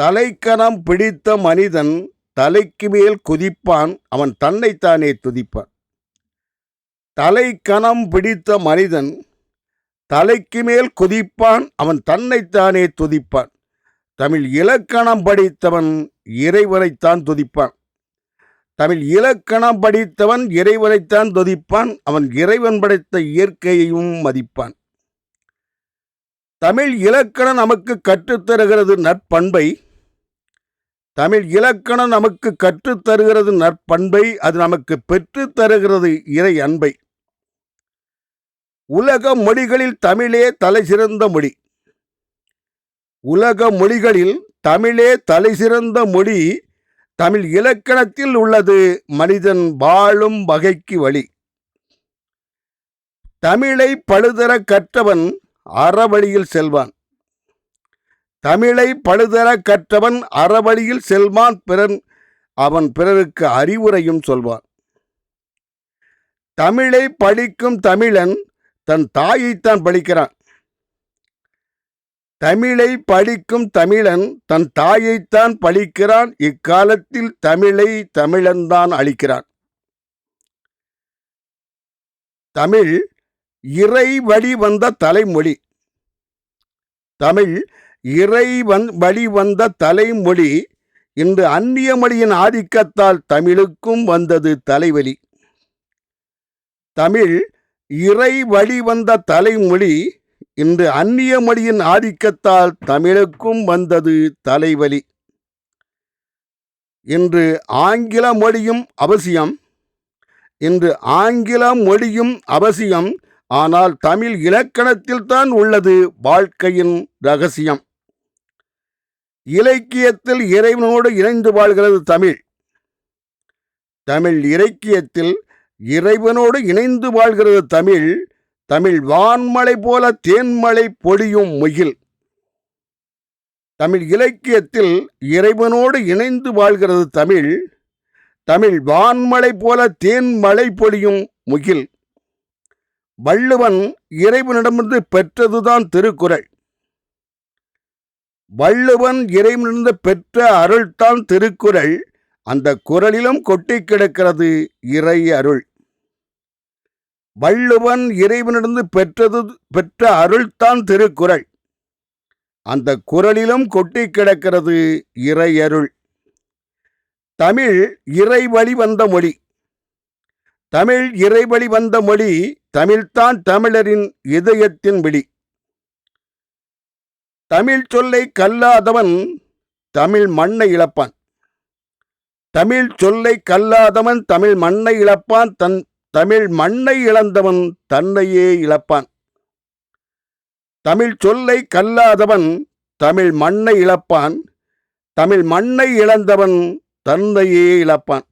தலைக்கணம் பிடித்த மனிதன் தலைக்கு மேல் குதிப்பான் அவன் தன்னைத்தானே துதிப்பான். தலைக்கணம் பிடித்த மனிதன் தலைக்கு மேல் குதிப்பான் அவன் தன்னைத்தானே துதிப்பான். தமிழ் இலக்கணம் படித்தவன் இறைவனைத்தான் துதிப்பான். தமிழ் இலக்கணம் படித்தவன் இறைவனைத்தான் துதிப்பான் அவன் இறைவன் படைத்த இயற்கையையும் மதிப்பான். தமிழ் இலக்கணம் நமக்கு கற்றுத்தருகிறது நற்பண்பை. தமிழ் இலக்கணம் நமக்கு கற்றுத் தருகிறது நற்பண்பை அது நமக்கு பெற்றுத் தருகிறது இறை அன்பை. உலக மொழிகளில் தமிழே தலை சிறந்த மொழி. உலக மொழிகளில் தமிழே தலை சிறந்த மொழி தமிழ் இலக்கணத்தில் உள்ளது மனிதன் வாழும் வகைக்கு வழி. தமிழை பழுதர கற்றவன் அறவழியில் செல்வான். தமிழை பழுதர கற்றவன் அறவழியில் செல்வான் பிறன் அவன் பிறருக்கு அறிவுரையும் சொல்வான். தமிழை படிக்கும் தமிழன் தன் தாயைத்தான் படிக்கிறான். தமிழை படிக்கும் தமிழன் தன் தாயைத்தான் படிக்கிறான். இக்காலத்தில் தமிழை தமிழன்தான் அளிக்கிறான் தமிழ் இறை வழி வந்த தலைமொழி. தமிழ் இறை வந் வழி வந்த தலைமொழி. இன்று அந்நிய மொழியின் ஆதிக்கத்தால் தமிழுக்கும் வந்தது தலைவலி. தமிழ் இறை வழி வந்த தலைமொழி. இன்று அந்நிய மொழியின் ஆதிக்கத்தால் தமிழுக்கும் வந்தது தலைவலி. இன்று ஆங்கில மொழியும் அவசியம். இன்று ஆங்கில மொழியும் அவசியம். ஆனால் தமிழ் இலக்கணத்தில் தான் உள்ளது வாழ்க்கையின் ரகசியம். இலக்கியத்தில் இறைவனோடு இணைந்து வாழ்கிறது தமிழ். தமிழ் இலக்கியத்தில் இறைவனோடு இணைந்து வாழ்கிறது தமிழ். தமிழ் வான்மலை போல தேன்மலை பொழியும் முகில். தமிழ் இலக்கியத்தில் இறைவனோடு இணைந்து வாழ்கிறது தமிழ். தமிழ் வான்மலை போல தேன்மலை பொழியும் முகில். வள்ளுவன் இறைவனிடமிருந்து பெற்றதுதான் திருக்குறள். வள்ளுவன் இறைவனிருந்து பெற்ற அருள்தான் திருக்குறள். அந்த குரலிலும் கொட்டி கிடக்கிறது இறை அருள். வள்ளுவன் இறைவனிருந்து பெற்றது பெற்ற அருள்தான் திருக்குறள். அந்த குரலிலும் கொட்டி கிடக்கிறது இறை அருள். தமிழ் இறை வழி வந்த மொழி. தமிழ் இறைவழி வந்த மொழி தமிழ்தான் தமிழரின் இதயத்தின் விழி. தமிழ் சொல்லை கல்லாதவன் தமிழ் மண்ணை இழப்பான். தமிழ் சொல்லை கல்லாதவன் தமிழ் மண்ணை இழப்பான். தன் தமிழ் மண்ணை இழந்தவன் தன்னையே இழப்பான். தமிழ் சொல்லை கல்லாதவன் தமிழ் மண்ணை இழப்பான். தமிழ் மண்ணை இழந்தவன் தன்னையே இழப்பான்.